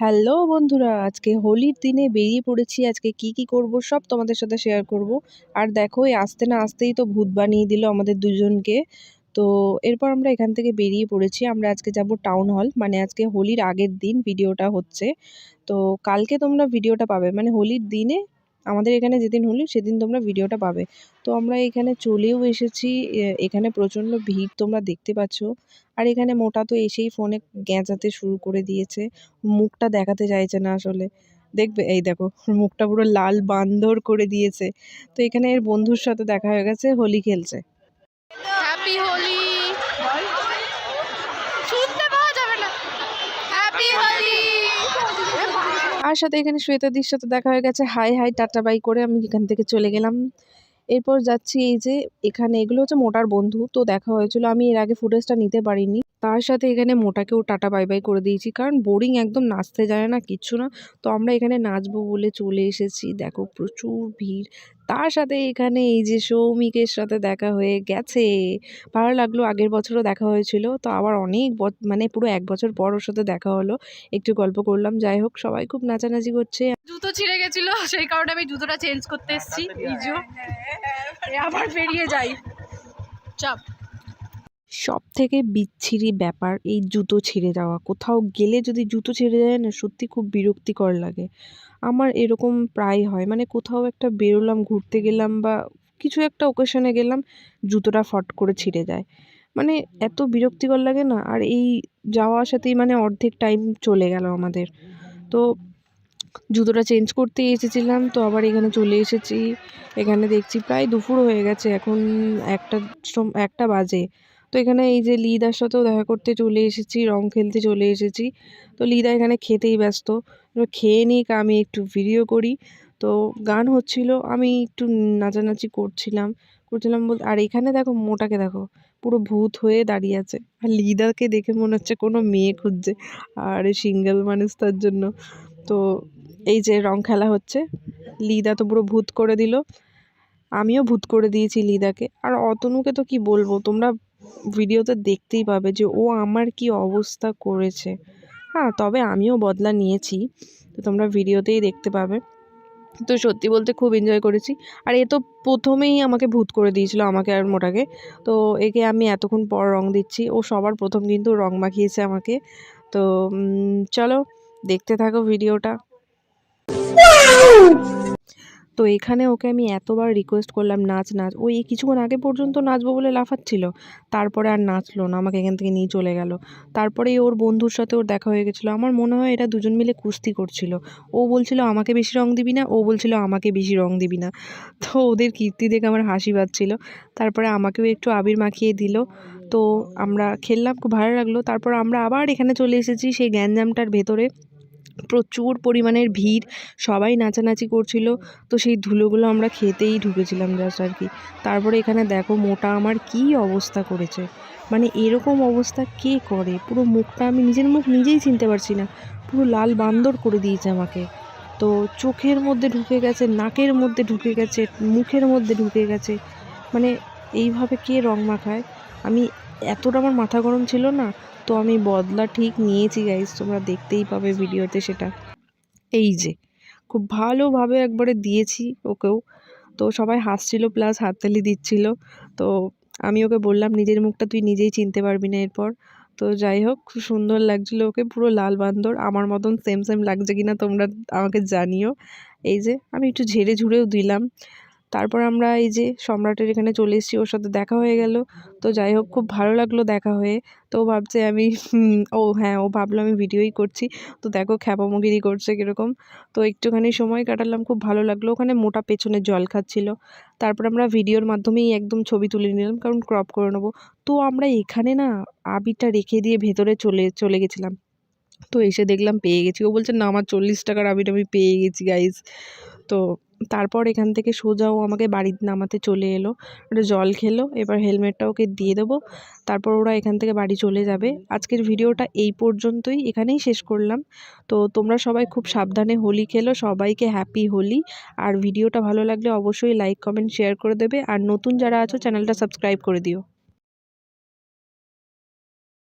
Hello বন্ধুরা, আজকে হোলির দিনে বেরিয়ে পড়েছি। আজকে কি কি করব সব তোমাদের সাথে শেয়ার করব। আর দেখো, এই আসতে না আসতেই তো ভূত বানিয়ে দিল আমাদের দুজনকে। তো এরপর আমরা এখান থেকে বেরিয়ে পড়েছি। আমরা আজকে যাব টাউন হল মানে আজকে হোলির আগের দিন ভিডিওটা হচ্ছে। তো কালকে তোমরা ভিডিওটা পাবে। মানে হোলির দিনে আমাদের এখানে যেদিন হোলি, সেদিন তোমরা ভিডিওটা পাবে। তো আমরা এখানে চলেও এসেছি। এখানে প্রচণ্ড ভিড় তোমরা দেখতে পাচ্ছ। আর এখানে মোটা তো এসেই ফোনে গ্যাঁজাতে শুরু করে দিয়েছে। মুখটা দেখাতে চাইছে না আসলে। দেখবে? এই দেখো, মুখটা পুরো লাল বান্ধর করে দিয়েছে। তো এখানে এর বন্ধুর সাথে দেখা হয়ে গেছে, হোলি খেলছে হ্যাপি হোলি শুনতে পাওয়া যাবে না হ্যাপি হোলি আর সাথে এখানে শ্বেতাদির সাথে দেখা হয়ে গেছে। হাই হাই, টাটা, বাই করে আমি এখান থেকে চলে গেলাম। এরপর যাচ্ছি এই যে এখানে, এগুলো হচ্ছে মোটার বন্ধু, তো দেখা হয়েছিল। আমি এর আগে ফুটেজটা নিতে পারিনি। তার সাথে এখানে মোটাকেও টাটা, বাই বাই করে দিয়েছি। কারণ বোরিং একদম নাচতে যায় না, কিচ্ছু না। তো আমরা এখানে নাচবো বলে চলে এসেছি। দেখো প্রচুর ভিড়। তার সাথে এখানে এই যে সৌমিকের সাথে দেখা হয়ে গেছে, ভালো লাগল। আগের বছরও দেখা হয়েছিল, তো আবার অনেক মানে পুরো এক বছর পর ওর সাথে দেখা হলো। একটু গল্প করলাম, যাই হোক, সবাই খুব নাচানাচি করছে। জুতো ছিঁড়ে গেছিল, সেই কারণে আমি জুতোটা চেঞ্জ করতে এসেছি। আবার বেরিয়ে যাই। চাপ। সব থেকে বিচ্ছিরি ব্যাপার এই জুতো ছিঁড়ে যাওয়া। কোথাও গেলে যদি জুতো ছিঁড়ে যায় না, সত্যি খুব বিরক্তিকর লাগে। আমার এরকম প্রায় হয়। মানে কোথাও একটা বেরোলাম, ঘুরতে গেলাম বা কিছু একটা ওকেশনে গেলাম, জুতোটা ফট করে ছিঁড়ে যায়। মানে এত বিরক্তিকর লাগে না? আর এই যাওয়া আসাতেই মানে অর্ধেক টাইম চলে গেল আমাদের। তো জুতোটা চেঞ্জ করতেই এসেছিলাম, তো আবার এখানে চলে এসেছি। এখানে দেখছি প্রায় দুপুর হয়ে গেছে। এখন একটা একটা বাজে। তো এখানে এই যে লিদার সাথেও দেখা করতে চলে এসেছি, রং খেলতে চলে এসেছি। তো লিদা এখানে খেতেই ব্যস্ত। খেয়ে নিক আমি একটু ভিডিও করি। তো গান হচ্ছিল, আমি একটু নাচানাচি করছিলাম। করছিলাম বল, আর এখানে দেখো মোটাকে দেখো, পুরো ভূত হয়ে দাঁড়িয়ে আছে। আর লিদাকে দেখে মনে হচ্ছে কোনো মেয়ে খুঁজছে। আর সিঙ্গেল মানুষ তার জন্য। তো এই যে রং খেলা হচ্ছে, লিদা তো পুরো ভূত করে দিল। আমিও ভূত করে দিয়েছি লিদাকে। আর অতনুকে তো কি বলব, তোমরা ভিডিওতে দেখতেই পাবে যে, ও আমার কি অবস্থা করেছে? হ্যাঁ তবে আমিও বদলা নিয়েছি। তো তোমরা ভিডিওতেই দেখতে পাবে। তো সত্যি বলতে খুব এনজয় করেছি। আর এ তো প্রথমেই আমাকে ভূত করে দিয়েছিল আমাকে আর মোটাকে। তো একে আমি এতক্ষণ পর রং দিচ্ছি। ও সবার প্রথম কিন্তু রং মাখিয়েছে আমাকে। তো চলো দেখতে থাকো ভিডিওটা তো এখানে ওকে আমি এতবার রিকোয়েস্ট করলাম, নাচ নাচ। ওই কিছুক্ষণ আগে পর্যন্ত নাচবো বলে লাফাচ্ছিল। তারপরে আর নাচলো না, আমাকে এখান থেকে নিয়ে চলে গেল। তারপরেই ওর বন্ধুর সাথে ওর দেখা হয়ে গেছিল। আমার মনে হয় এটা দুজন মিলে কুস্তি করছিল। ও বলছিল, আমাকে বেশি রং দিবি না। ও বলছিল, আমাকে বেশি রং দিবি না। তো ওদের কীর্তি দেখে আমার হাসি পাচ্ছিল। তারপরে আমাকেও একটু আবির মাখিয়ে দিল। তো আমরা খেললাম, খুব ভালো লাগল। তারপর আমরা আবার এখানে চলে এসেছি সেই গ্যাঞ্জামটার ভেতরে। প্রচুর পরিমাণের ভিড়, সবাই নাচানাচি করছিল। তো সেই ধুলোগুলো আমরা খেতেই ঢুকেছিলাম জাস্ট আর কি। তারপরে এখানে দেখো মোটা আমার কি অবস্থা করেছে। মানে এরকম অবস্থা কে করে? পুরো মুখটা আমি নিজের মুখ নিজেই চিনতে পারছি না। পুরো লাল বান্দর করে দিয়েছে আমাকে। তো চোখের মধ্যে ঢুকে গেছে, নাকের মধ্যে ঢুকে গেছে, মুখের মধ্যে ঢুকে গেছে। মানে এইভাবে কে রং মাখায়? আমি এতটা আমার মাথা গরম ছিল না, তো আমি বদলা ঠিক নিয়েছি গাইজ তোমরা দেখতেই পাবে ভিডিওতে সেটা। এই যে, খুব ভালোভাবে একবারে দিয়েছি ওকেও। তো সবাই হাসছিল প্লাস হাততালি দিচ্ছিল। তো আমি ওকে বললাম, নিজের মুখটা তুই নিজেই চিনতে পারবি না এরপর। তো যাই হোক, খুব সুন্দর লাগছিল ওকে, পুরো লাল বান্দর। আমার মতন সেম সেম লাগছে কিনা তোমরা আমাকে জানিও। এই যে, আমি একটু ঝেড়ে ঝুড়েও দিলাম। তারপর আমরা এই যে সম্রাটের এখানে চলে এসেছি, ওর সাথে দেখা হয়ে গেল। তো যাই হোক, খুব ভালো লাগল দেখা হয়ে। তো ভাবছে আমি ও হ্যাঁ ও ভাবলো আমি ভিডিওই করছি। তো দেখো খ্যাপামগিরি করছে কীরকম। তো একটুখানি সময় কাটালাম, খুব ভালো লাগল। ওখানে মোটা পেছনে জল খাচ্ছিল। তারপর আমরা ভিডিওর মাধ্যমেই একদম ছবি তুলে নিলাম, কারণ ক্রপ করে নেব। তো আমরা এখানে না আবিরটা রেখে দিয়ে ভেতরে চলে চলে গেছিলাম। তো এসে দেখলাম পেয়ে গেছি। ও বলছে, না, আমার চল্লিশ টাকার আবির আমি পেয়ে গেছি গাইজ তো তারপর এখান থেকে সোজাও আমাকে বাড়ির নামাতে চলে এলো। ওটা জল খেলো, এবার হেলমেটটা ওকে দিয়ে দেবো। তারপর ওরা এখান থেকে বাড়ি চলে যাবে। আজকের ভিডিওটা এই পর্যন্তই, এখানেই শেষ করলাম। তো তোমরা সবাই খুব সাবধানে হোলি খেলো, সবাইকে হ্যাপি হোলি। আর ভিডিওটা ভালো লাগলে অবশ্যই লাইক কমেন্ট শেয়ার করে দেবে। আর নতুন যারা আছো চ্যানেলটা সাবস্ক্রাইব করে দিও।